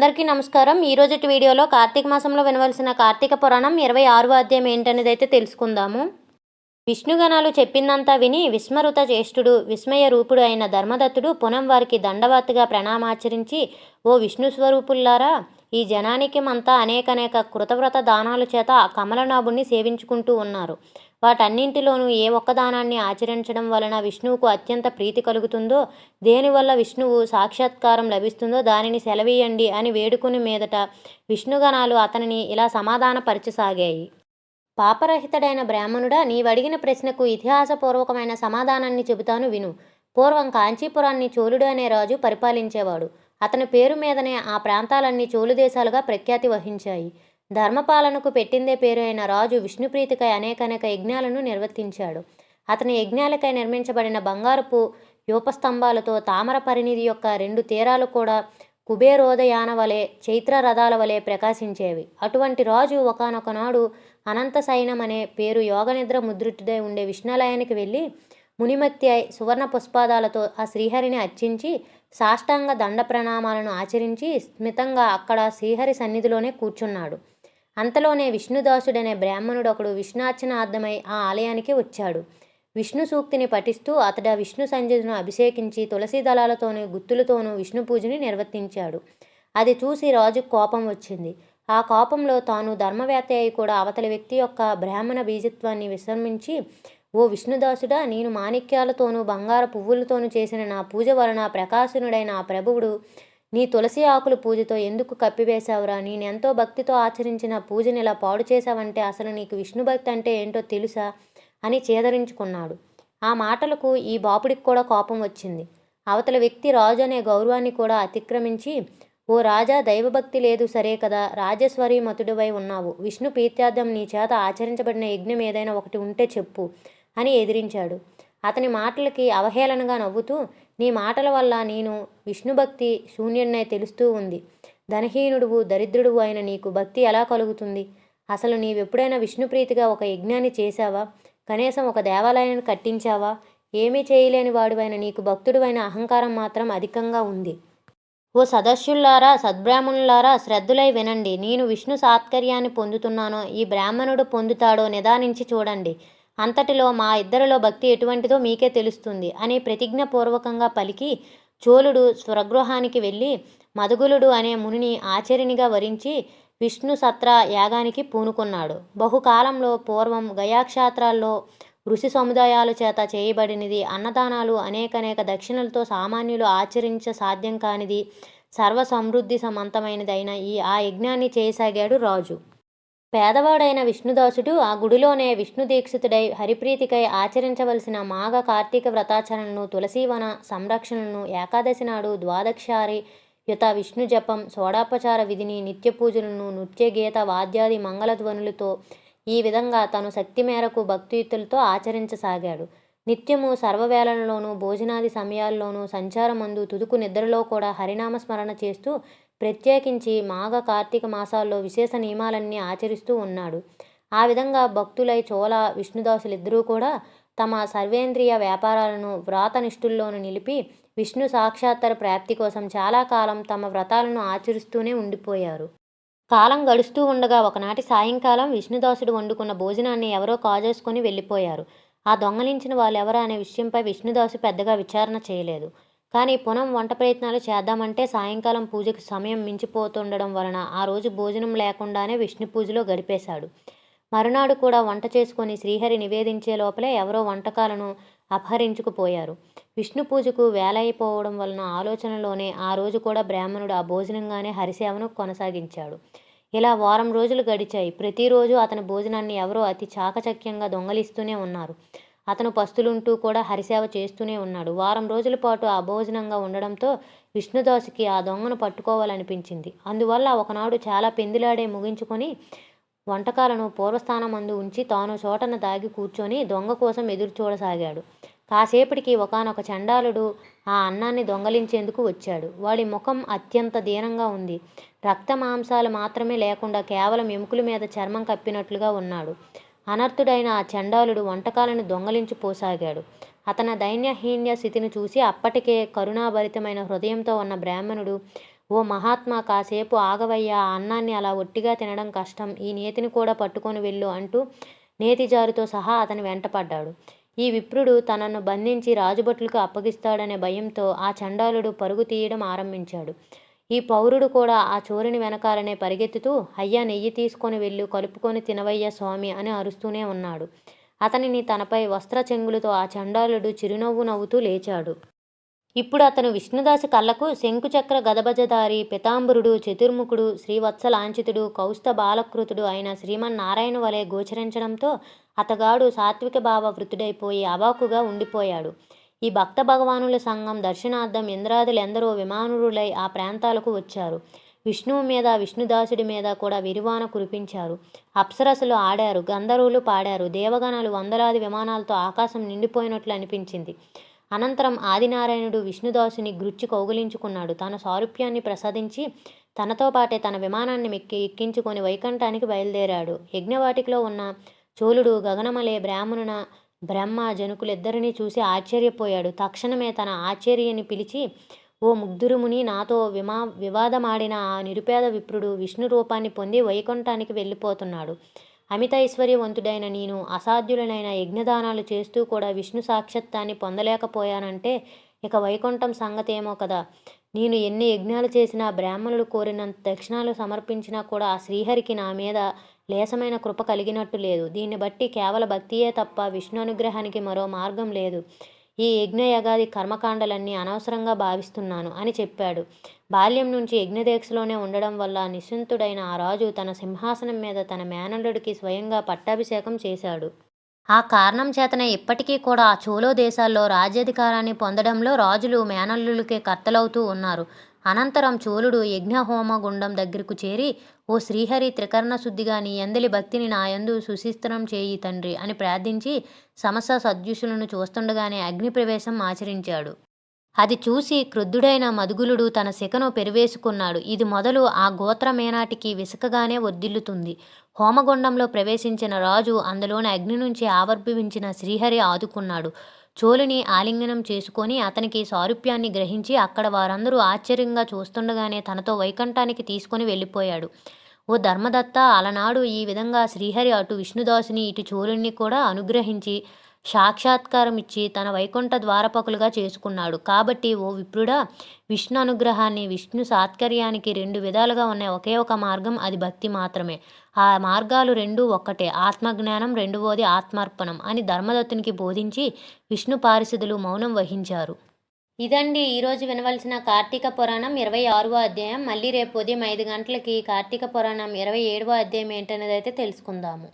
అందరికీ నమస్కారం. ఈ రోజుటి వీడియోలో కార్తీక మాసంలో వినవలసిన కార్తీక పురాణం ఇరవై ఆరవ అధ్యాయం ఏంటనేది అయితే తెలుసుకుందాము. విష్ణుగణాలు చెప్పిందంతా విని విస్మృత జ్యేష్ఠుడు విస్మయ రూపుడు అయిన ధర్మదత్తుడు పునం వారికి దండవత్తుగా ప్రణామాచరించి ఓ విష్ణు స్వరూపుల్లారా ఈ జనానికి మంతా అనేకనేక కృతవ్రత దానాల చేత ఆ కమలనాభుణ్ణి సేవించుకుంటూ ఉన్నారు. వాటన్నింటిలోనూ ఏ ఒక్క దానాన్ని ఆచరించడం వలన విష్ణువుకు అత్యంత ప్రీతి కలుగుతుందో దేనివల్ల విష్ణువు సాక్షాత్కారం లభిస్తుందో దానిని సెలవీయండి అని వేడుకుని మీదట విష్ణుగణాలు అతనిని ఇలా సమాధానపరచసాగాయి. పాపరహితుడైన బ్రాహ్మణుడా నీవడిగిన ప్రశ్నకు ఇతిహాసపూర్వకమైన సమాధానాన్ని చెబుతాను విను. పూర్వం కాంచీపురాన్ని చోళుడు అనే రాజు పరిపాలించేవాడు. అతని పేరు మీదనే ఆ ప్రాంతాలన్నీ చోలు దేశాలుగా ప్రఖ్యాతి వహించాయి. ధర్మపాలనకు పెట్టిందే పేరు అయిన రాజు విష్ణుప్రీతికై అనేకనేక యజ్ఞాలను నిర్వర్తించాడు. అతని యజ్ఞాలకై నిర్మించబడిన బంగారపు యూపస్తంభాలతో తామర పరిణితి యొక్క రెండు తీరాలు కూడా కుబేరోదయాన వలె చైత్ర రథాల వలె ప్రకాశించేవి. అటువంటి రాజు ఒకనొక నాడు అనంత సైనం అనే పేరు యోగనిద్ర ముద్రితుడై ఉండే విష్ణాలయానికి వెళ్ళి మునిమత్యై అయి సువర్ణ పుష్పాదాలతో ఆ శ్రీహరిని అర్చించి సాష్టాంగ దండ ప్రణామాలను ఆచరించి స్మితంగా అక్కడ శ్రీహరి సన్నిధిలోనే కూర్చున్నాడు. అంతలోనే విష్ణుదాసుడనే బ్రాహ్మణుడు ఒకడు విష్ణార్చనార్థమై ఆ ఆలయానికి వచ్చాడు. విష్ణు సూక్తిని పఠిస్తూ అతడ విష్ణు సంజయును అభిషేకించి తులసి దళాలతోనూ గుత్తులతోనూ విష్ణు పూజని నిర్వర్తించాడు. అది చూసి రాజుకు కోపం వచ్చింది. ఆ కోపంలో తాను ధర్మవేత్త అయి కూడా అవతలి వ్యక్తి యొక్క బ్రాహ్మణ బీజత్వాన్ని విశ్రమించి ఓ విష్ణుదాసుడా నేను మాణిక్యాలతోనూ బంగార పువ్వులతోనూ చేసిన నా పూజ వలన ప్రకాశనుడైన ఆ ప్రభువుడు నీ తులసి ఆకుల పూజతో ఎందుకు కప్పివేశావురా? నేనెంతో భక్తితో ఆచరించిన పూజని ఇలా పాడు చేశావంటే అసలు నీకు విష్ణు భక్తి అంటే ఏంటో తెలుసా? అని చేదరించుకున్నాడు. ఆ మాటలకు ఈ బాపుడికి కూడా కోపం వచ్చింది. అవతల వ్యక్తి రాజు అనే గౌరవాన్ని కూడా అతిక్రమించి ఓ రాజా దైవభక్తి లేదు సరే కదా రాజస్వరి మతుడివై ఉన్నావు. విష్ణు ప్రీత్యార్థం నీ చేత ఆచరించబడిన యజ్ఞం ఏదైనా ఒకటి ఉంటే చెప్పు. అని ఎదిరించాడు. అతని మాటలకి అవహేళనగా నవ్వుతూ నీ మాటల వల్ల నేను విష్ణుభక్తి శూన్యున్నై తెలుస్తూ ఉంది. ధనహీనుడువు దరిద్రుడువు అయిన నీకు భక్తి ఎలా కలుగుతుంది? అసలు నీవెప్పుడైనా విష్ణుప్రీతిగా ఒక యజ్ఞాన్ని చేశావా? కనీసం ఒక దేవాలయాన్ని కట్టించావా? ఏమీ చేయలేని వాడువైన నీకు భక్తుడువైన అహంకారం మాత్రం అధికంగా ఉంది. ఓ సదస్యుల్లారా సద్బ్రాహ్మణులారా శ్రద్ధులై వినండి. నేను విష్ణు సాత్కర్యాన్ని పొందుతున్నానో ఈ బ్రాహ్మణుడు పొందుతాడో నిదానించి చూడండి. అంతటిలో మా ఇద్దరిలో భక్తి ఎటువంటిదో మీకే తెలుస్తుంది అని ప్రతిజ్ఞపూర్వకంగా పలికి చోళుడు స్వరగృహానికి వెళ్ళి మధుగులుడు అనే మునిని ఆచరినిగా వరించి విష్ణు సత్ర యాగానికి పూనుకున్నాడు. బహుకాలంలో పూర్వం గయాక్షేత్రాల్లో ఋషి సముదాయాల చేత చేయబడినది అన్నదానాలు అనేకనేక దక్షిణలతో సామాన్యులు ఆచరించ సాధ్యం కానిది సర్వ సమృద్ధి సమంతమైనదైన ఈ ఆ యజ్ఞాన్ని చేయసాగాడు రాజు. పేదవాడైన విష్ణుదాసుడు ఆ గుడిలోనే విష్ణు దీక్షితుడై హరిప్రీతికై ఆచరించవలసిన మాఘ కార్తీక వ్రతాచరణను తులసీవన సంరక్షణను ఏకాదశి నాడు ద్వాదక్షారి యుత విష్ణు జపం సోడాపచార విధిని నిత్య పూజలను నృత్య గీత వాద్యాది మంగళధ్వనులతో ఈ విధంగా తను శక్తి మేరకు భక్తియుతులతో ఆచరించసాగాడు. నిత్యము సర్వవేళలలోనూ భోజనాది సమయాల్లోనూ సంచారమందు తుదుకు నిద్రలో కూడా హరినామ స్మరణ చేస్తూ ప్రత్యేకించి మాఘ కార్తీక మాసాల్లో విశేష నియమాలన్నీ ఆచరిస్తూ ఉన్నాడు. ఆ విధంగా భక్తులై చోళ విష్ణుదాసులిద్దరూ కూడా తమ సర్వేంద్రియ వ్యాపారాలను వ్రాతనిష్ఠుల్లోనూ నిలిపి విష్ణు సాక్షాత్తర ప్రాప్తి కోసం చాలా కాలం తమ వ్రతాలను ఆచరిస్తూనే ఉండిపోయారు. కాలం గడుస్తూ ఉండగా ఒకనాటి సాయంకాలం విష్ణుదాసుడు వండుకున్న భోజనాన్ని ఎవరో కాజేసుకొని వెళ్ళిపోయారు. ఆ దొంగలించిన వాళ్ళెవరా అనే విషయంపై విష్ణుదాసు పెద్దగా విచారణ చేయలేదు. కానీ పునం వంట ప్రయత్నాలు చేద్దామంటే సాయంకాలం పూజకు సమయం మించిపోతుండడం వలన ఆ రోజు భోజనం లేకుండానే విష్ణు పూజలో గడిపేశాడు. మరునాడు కూడా వంట చేసుకొని శ్రీహరి నివేదించే లోపలే ఎవరో వంటకాలను అపహరించుకుపోయారు. విష్ణు పూజకు వేలైపోవడం వలన ఆలోచనలోనే ఆ రోజు కూడా బ్రాహ్మణుడు ఆ భోజనంగానే హరిసేవను కొనసాగించాడు. ఇలా వారం రోజులు గడిచాయి. ప్రతిరోజు అతని భోజనాన్ని ఎవరో అతి చాకచక్యంగా దొంగలిస్తూనే ఉన్నారు. అతను పస్తులుంటూ కూడా హరిసేవ చేస్తూనే ఉన్నాడు. వారం రోజుల పాటు ఆ భోజనంగా ఉండడంతో విష్ణుదాసుకి ఆ దొంగను పట్టుకోవాలనిపించింది. అందువల్ల ఒకనాడు చాలా పెందిలాడే ముగించుకొని వంటకాలను పూర్వస్థానమందు ఉంచి తాను చోటన దాగి కూర్చొని దొంగ కోసం ఎదురు చూడసాగాడు. కాసేపటికి ఒకనొక చండాలుడు ఆ అన్నాన్ని దొంగలించేందుకు వచ్చాడు. వాడి ముఖం అత్యంత దీనంగా ఉంది. రక్త మాంసాలు మాత్రమే లేకుండా కేవలం ఎముకల మీద చర్మం కప్పినట్లుగా ఉన్నాడు. అనర్థుడైన ఆ చండాలుడు వంటకాలను దొంగలించిపోసాగాడు అతని దైన్యహీన్య స్థితిని చూసి అప్పటికే కరుణాభరితమైన హృదయంతో ఉన్న బ్రాహ్మణుడు ఓ మహాత్మా కాసేపు ఆగవయ్యా ఆ అన్నాన్ని అలా ఒట్టిగా తినడం కష్టం ఈ నేతిని కూడా పట్టుకొని వెళ్ళు అంటూ నేతిజారుతో సహా అతని వెంటపడ్డాడు ఈ విప్రుడు తనను బంధించి రాజుభటులకు అప్పగిస్తాడనే భయంతో ఆ చండాలుడు పరుగు తీయడం ఆరంభించాడు. ఈ పౌరుడు కూడా ఆ చోరుని వెనకాలనే పరిగెత్తుతూ అయ్యా నెయ్యి తీసుకొని వెళ్ళు కలుపుకొని తినవయ్యా స్వామి అని అరుస్తూనే ఉన్నాడు. అతనిని తనపై వస్త్ర చెంగులతో ఆ చండాలుడు చిరునవ్వు నవ్వుతూ లేచాడు. ఇప్పుడు అతను విష్ణుదాసు కళ్ళకు శంకుచక్ర గదభజధారి పితాంబరుడు చతుర్ముఖుడు శ్రీవత్సలాంఛితుడు కౌస్త బాలకృతుడు అయిన శ్రీమన్నారాయణ వలె గోచరించడంతో అతగాడు సాత్విక భావ వృత్తుడైపోయి అవాకుగా ఉండిపోయాడు. ఈ భక్త భగవానుల సంఘం దర్శనార్థం ఇంద్రాదులెందరో విమానురులై ఆ ప్రాంతాలకు వచ్చారు. విష్ణువు మీద విష్ణుదాసుడి మీద కూడా విరివాన కురిపించారు. అప్సరసులు ఆడారు గంధర్వులు పాడారు దేవగణాలు వందలాది విమానాలతో ఆకాశం నిండిపోయినట్లు అనిపించింది. అనంతరం ఆదినారాయణుడు విష్ణుదాసుని గృచ్చి కౌగిలించుకున్నాడు. తన సారూప్యాన్ని ప్రసాదించి తనతో పాటే తన విమానాన్ని మెక్కి ఎక్కించుకొని వైకుంఠానికి బయలుదేరాడు. యజ్ఞవాటికలో ఉన్న చోళుడు గగనమలే బ్రాహ్మణున బ్రహ్మ జనుకులిద్దరినీ చూసి ఆశ్చర్యపోయాడు. తక్షణమే తన ఆశ్చర్యని పిలిచి ఓ ముగ్ధురుముని నాతో విమా వివాదమాడిన ఆ నిరుపేద విప్రుడు విష్ణు రూపాన్ని పొంది వైకుంఠానికి వెళ్ళిపోతున్నాడు. అమిత ఐశ్వర్యవంతుడైన నేను అసాధ్యులనైన యజ్ఞదానాలు చేస్తూ కూడా విష్ణు సాక్షాత్తాన్ని పొందలేకపోయానంటే ఇక వైకుంఠం సంగతేమో కదా. నేను ఎన్ని యజ్ఞాలు చేసినా బ్రాహ్మణులు కోరినంత దక్షిణాలు సమర్పించినా కూడా ఆ శ్రీహరికి నా మీద లేసమైన కృప కలిగినట్టు లేదు. దీన్ని బట్టి కేవల భక్తియే తప్ప విష్ణు అనుగ్రహానికి మరో మార్గం లేదు. ఈ యజ్ఞయగాది కర్మకాండలన్నీ అనవసరంగా భావిస్తున్నాను అని చెప్పాడు. బాల్యం నుంచి యజ్ఞదీక్షలోనే ఉండడం వల్ల నిశ్చింతుడైన ఆ రాజు తన సింహాసనం మీద తన మేనల్లుడికి స్వయంగా పట్టాభిషేకం చేశాడు. ఆ కారణం చేతనే ఇప్పటికీ కూడా ఆ చోలో దేశాల్లో రాజ్యాధికారాన్ని పొందడంలో రాజులు మేనల్లులకే కర్తలవుతూ ఉన్నారు. అనంతరం చోళుడు యజ్ఞహోమ గుండం దగ్గరకు చేరి ఓ శ్రీహరి త్రికరణ శుద్ధిగా నీ ఎందలి భక్తిని నా యందు చేయి తండ్రి అని ప్రార్థించి సమస్త సద్యుషులను చూస్తుండగానే అగ్నిప్రవేశం ఆచరించాడు. అది చూసి క్రుద్ధుడైన మదుగులుడు తన శిఖను పెరివేసుకున్నాడు. ఇది మొదలు ఆ గోత్రమేనాటికి విసకగానే వర్దిల్లుతుంది హోమగుండంలో ప్రవేశించిన రాజు అందులోని అగ్ని నుంచి ఆవర్భవించిన శ్రీహరి ఆదుకున్నాడు. చోళుని ఆలింగనం చేసుకొని అతనికి సారూప్యాన్ని గ్రహించి అక్కడ వారందరూ ఆశ్చర్యంగా చూస్తుండగానే తనతో వైకుంఠానికి తీసుకొని వెళ్ళిపోయాడు. ఓ ధర్మదత్త అలనాడు ఈ విధంగా శ్రీహరి అటు విష్ణుదాసుని ఇటు చూరుణ్ణి కూడా అనుగ్రహించి సాక్షాత్కారం ఇచ్చి తన వైకుంఠ ద్వారపకులుగా చేసుకున్నాడు. కాబట్టి ఓ విప్రుడా విష్ణు అనుగ్రహాన్ని విష్ణు సాత్కర్యానికి రెండు విధాలుగా ఉన్న ఒకే ఒక మార్గం అది భక్తి మాత్రమే. ఆ మార్గాలు రెండు ఒక్కటే. ఆత్మజ్ఞానం రెండవది ఆత్మార్పణం అని ధర్మదత్తునికి బోధించి విష్ణు పారిశుధులు మౌనం వహించారు. ఇదండి ఈరోజు వినవలసిన కార్తీక పురాణం ఇరవై ఆరవ అధ్యాయం. మళ్ళీ రేపు ఉదయం ఐదు గంటలకి కార్తీక పురాణం ఇరవై ఏడవ అధ్యాయం ఏంటనేది అయితే తెలుసుకుందాము.